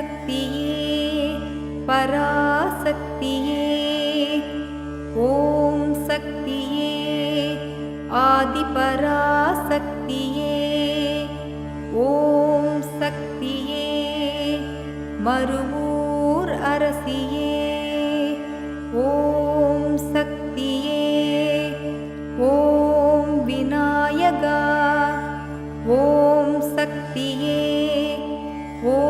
शक्तिये पराशक्तिये ॐ शक्तिये आदिपराशक्तिये ॐ शक्ति मरु ॐ शक्तिये ॐ विनायगा ॐ शक्तिये ॐ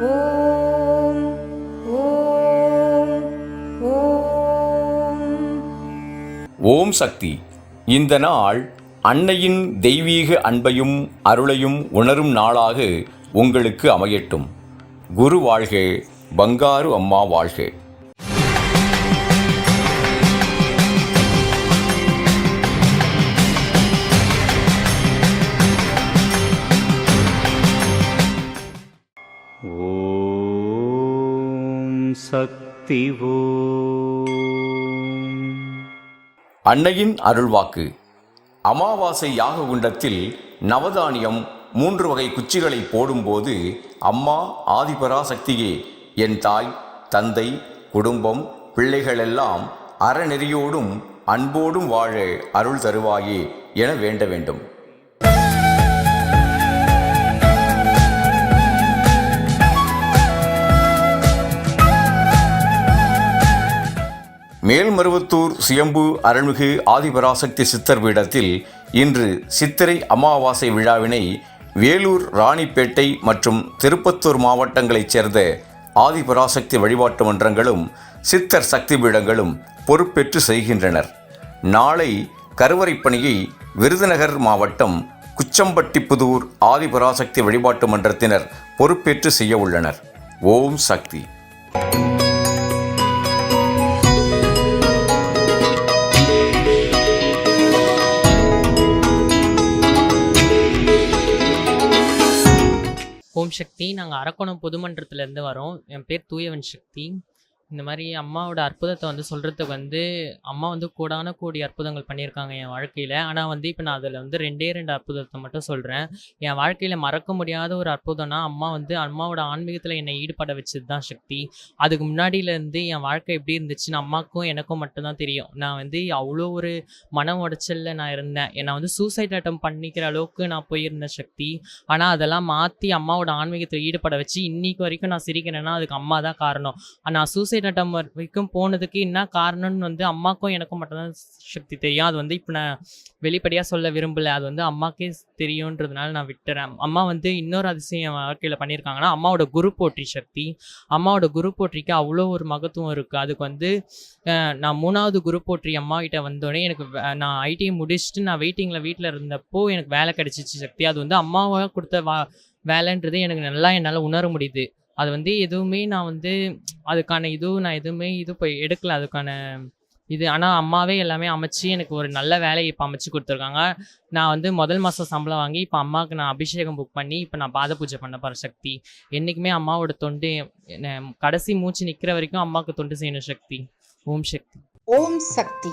ஓம் ஓம் ஓம் ஓம் சக்தி. இந்த நாள் அன்னையின் தெய்வீக அன்பையும் அருளையும் உணரும் நாளாக உங்களுக்கு அமையட்டும். குரு வாழ்க பங்காரு அம்மா வாழ்க. ஓம் சக்தி அன்னையின் அருள்வாக்கு. அமாவாசை யாக குண்டத்தில் நவதானியம் மூன்று வகை குச்சிகளை போடும்போது அம்மா ஆதிபராசக்தியே என் தாய் தந்தை குடும்பம் பிள்ளைகளெல்லாம் அறநெறியோடும் அன்போடும் வாழ அருள் தருவாயே என வேண்ட வேண்டும். மேல்மருவத்தூர் சுயம்பு அருள்மிகு ஆதிபராசக்தி சித்தர் பீடத்தில் இன்று சித்திரை அமாவாசை விழாவினை வேலூர் ராணிப்பேட்டை மற்றும் திருப்பத்தூர் மாவட்டங்களைச் சேர்ந்த ஆதிபராசக்தி வழிபாட்டு மன்றங்களும் சித்தர் சக்தி பீடங்களும் பொறுப்பேற்று செய்கின்றனர். நாளை கருவறைப் பணியை விருதுநகர் மாவட்டம் குச்சம்பட்டிப்புதூர் ஆதிபராசக்தி வழிபாட்டு மன்றத்தினர் பொறுப்பேற்று செய்ய உள்ளனர். ஓம் சக்தி. சக்தி. நாங்கள் அரக்கோணம் பொதுமன்றத்துலேருந்து வரோம். என் பேர் தூயவன் சக்தி. இந்த மாதிரி அம்மாவோட அற்புதத்தை வந்து சொல்கிறதுக்கு வந்து அம்மா வந்து கூடான கூடி அற்புதங்கள் பண்ணியிருக்காங்க என் வாழ்க்கையில். ஆனால் வந்து இப்போ நான் அதில் வந்து ரெண்டே ரெண்டு அற்புதத்தை மட்டும் சொல்கிறேன் என் வாழ்க்கையில் மறக்க முடியாத ஒரு அற்புதம்னா அம்மா வந்து அம்மாவோட ஆன்மீகத்தில் என்னை ஈடுபட வச்சது தான் சக்தி. அதுக்கு முன்னாடியிலேருந்து என் வாழ்க்கை எப்படி இருந்துச்சுன்னு அம்மாக்கும் எனக்கும் மட்டும்தான் தெரியும். நான் வந்து அவ்வளோ ஒரு மன உடைச்சலில் நான் இருந்தேன். என்னை வந்து சூசைட் அட்டம் பண்ணிக்கிற அளவுக்கு நான் போயிருந்த சக்தி. ஆனால் அதெல்லாம் மாற்றி அம்மாவோட ஆன்மீகத்தில் ஈடுபட வச்சு இன்னைக்கு வரைக்கும் நான் சிரிக்கிறேன்னா அதுக்கு அம்மா தான் காரணம். நான் சூசைட் அட்டம் வரைக்கும் போனதுக்கு என்ன காரணம்னு வந்து அம்மாக்கும் எனக்கும் மட்டும்தான் சக்தி தெரியும். அது வந்து இப்போ நான் வெளிப்படையாக சொல்ல விரும்பலை. அது வந்து அம்மாக்கே தெரியுன்றதுனால நான் விட்டுறேன். அம்மா வந்து இன்னொரு அதிசயம் என் வாழ்க்கையில் பண்ணியிருக்காங்கன்னா அம்மாவோட குரு போற்றி சக்தி. அம்மாவோட குரு போற்றிக்கு அவ்வளோ ஒரு மகத்துவம் இருக்குது அதுக்கு வந்து நான் மூணாவது குரு போற்றி அம்மா கிட்ட வந்தோடனே எனக்கு நான் ஐடிஐ முடிச்சுட்டு நான் வெயிட்டிங்கில் வீட்டில் இருந்தப்போ எனக்கு வேலை கிடச்சிச்சு சக்தி. அது வந்து அம்மாவாக கொடுத்த வா வேலைன்றது எனக்கு நல்லா என்னால் உணர முடியுது. அது வந்து எதுவுமே நான் வந்து அதுக்கான இதுவும் நான் எதுவுமே இது போய் எடுக்கல. அதுக்கான இது. ஆனால் அம்மாவே எல்லாமே அமைச்சு எனக்கு ஒரு நல்ல வேலையை இப்போ அமைச்சு கொடுத்துருக்காங்க. நான் வந்து முதல் மாதம் சம்பளம் வாங்கி இப்போ அம்மாவுக்கு நான் அபிஷேகம் புக் பண்ணி இப்போ நான் பாத பூஜை பண்ண போகிற சக்தி. என்றைக்குமே அம்மாவோட தொண்டு கடைசி மூச்சு நிற்கிற வரைக்கும் அம்மாவுக்கு தொண்டு செய்யணும் சக்தி. ஓம் சக்தி. ஓம் சக்தி.